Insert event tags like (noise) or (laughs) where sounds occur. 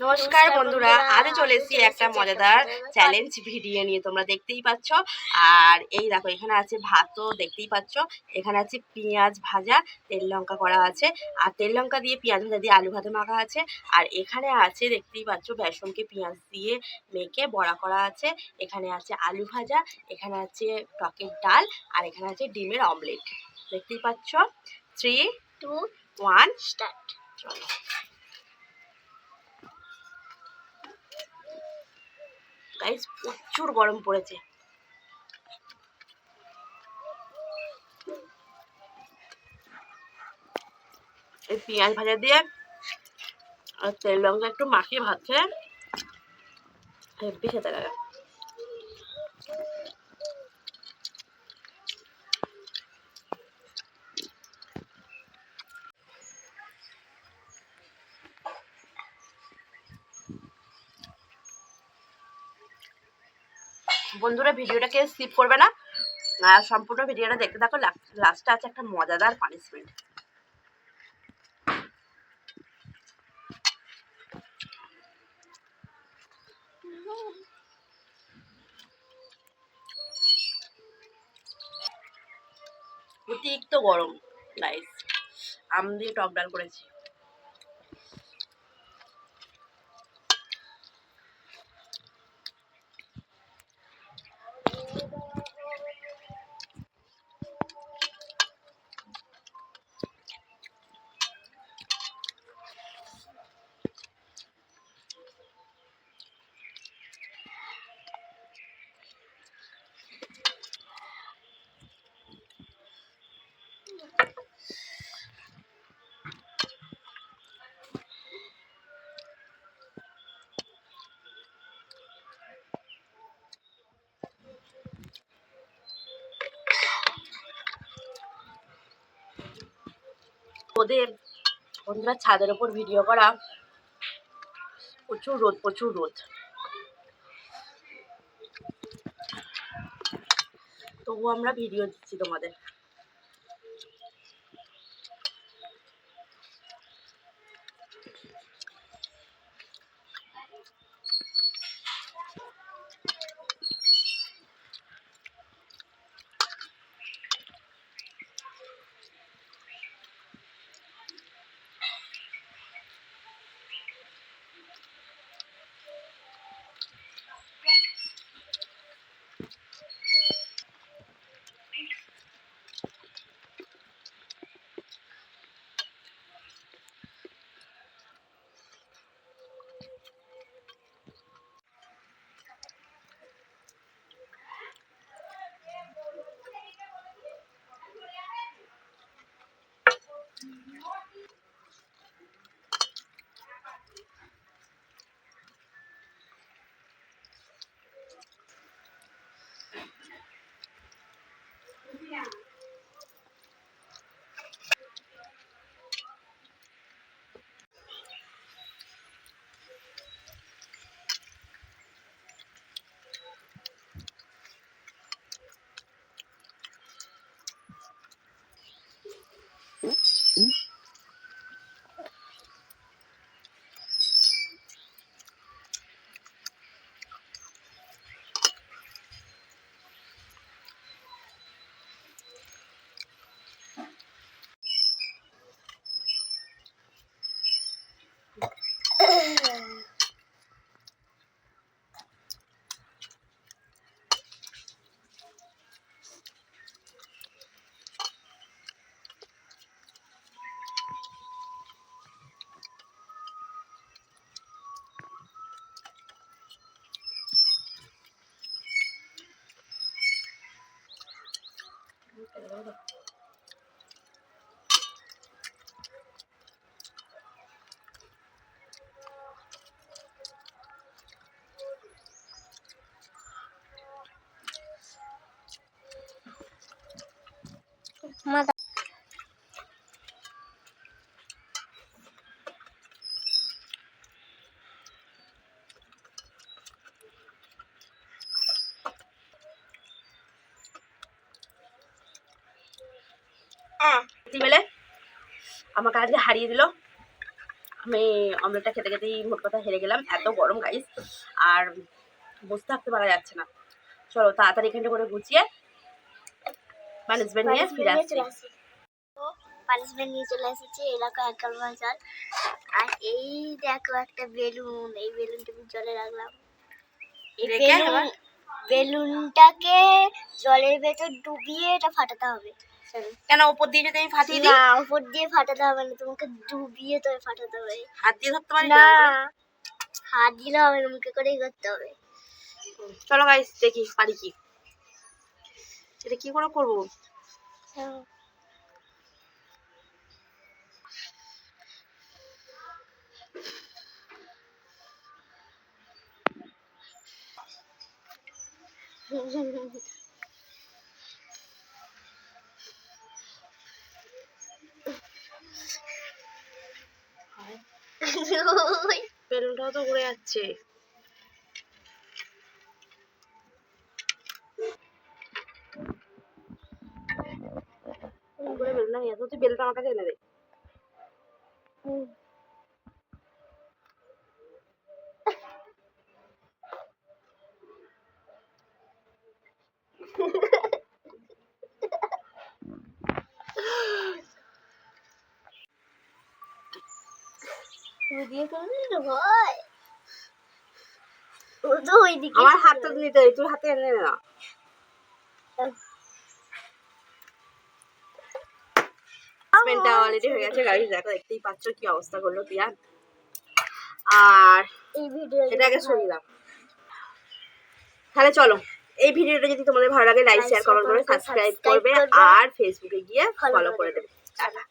নমস্কার বন্ধুরা আজও চলে এসেছি একটা মজাদার চ্যালেঞ্জ ভিডিও নিয়ে তোমরা দেখতেই পাচ্ছ। আর এই দেখো এখানে আছে ভাতও দেখতেই পাচ্ছ। এখানে আছে পেঁয়াজ ভাজা তেল লঙ্কা করা আছে। আর তেল লঙ্কা দিয়ে পেঁয়াজ ভাজা দিয়ে আলু ভাতে মাখা আছে। আর এখানে আছে দেখতেই পাচ্ছ বেসনকে পেঁয়াজ দিয়ে মেখে বড়া করা আছে। এখানে আছে আলু ভাজা এখানে আছে টকের ডাল আর এখানে আছে ডিমের অমলেট দেখতেই পাচ্ছ? থ্রি টু ওয়ান স্টার্ট চলো। গাইস প্রচুর গরম পড়েছে। এই পেঁয়াজ ভাজা দিয়ে আর তেল লঙ্কা একটু মাখিয়ে ভাত খেয়ে খেতে বন্ধুরা ভিডিওটাকে স্কিপ করবে না। সম্পূর্ণ ভিডিওটা দেখতে থাকো। লাস্টে আছে একটা মজাদার পানিশমেন্ট অতিরিক্ত গরম গাইস আম দিয়ে টক ডাল করেছি। ওদের বন্ধুরা ছাদের ওপর ভিডিও করা। প্রচুর রোদ প্রচুর রোদ। তবু আমরা ভিডিও দিচ্ছি তোমাদের। Uma মিলে আমাকে আজকে হারিয়ে দিল। আমি অমলেটটা খেতে খেতেই মোট কথা হেরে গেলাম এত গরম গাইস আর বসে থাকতে পারা যাচ্ছে না। চলো তাড়াতাড়ি এখানটা করে গুছিয়ে ম্যানেজমেন্ট নিয়ে ফিরে আসছি। পানিশমেন্ট নিয়ে চলে এসেছি এলাকা একাল বাজার। আর এই দেখো একটা বেলুন এই বেলুনটা আমি জলে রাখলাম। এই বেলুন বেলুনটাকে জলের ভেতর ডুবিয়ে এটা ফাটাতে হবে। কেন ওপর দিয়ে যদি আমি ফাটিয়ে দিই? না উপর দিয়ে ফাটাতে হবে না তোমাকে ডুবিয়ে তবে ফাটাতে হবে। হাত দিয়ে ধরতে পারি না হাত দিলে হবে না মুখে করেই করতে হবে। চলো গাইস দেখি পারি কি? এটা কি করে করব? হ্যাঁ। (laughs) বেলুনটাও তো উড়ে যাচ্ছে। বেলুনটা নিয়ে আসো তুই বেলুনটা আমার কাছে এনে দে। দিয়ে ভয় ও তো ওইদিকে আমার হাতটা নিতে হবে তুই হাতে এনে না। পেনটা অলরেডি হয়ে গেছে গাড়ি দেখো দেখতেই পাচ্ছ কি অবস্থা করল পিয়ান আর এই ভিডিও এটাকে সরিয়ে দাও। তাহলে চলো এই ভিডিওটা যদি তোমাদের ভালো লাগে লাইক শেয়ার কমেন্ট করে সাবস্ক্রাইব করবে। আর ফেসবুকে গিয়ে ফলো করে দেবে। টাটা।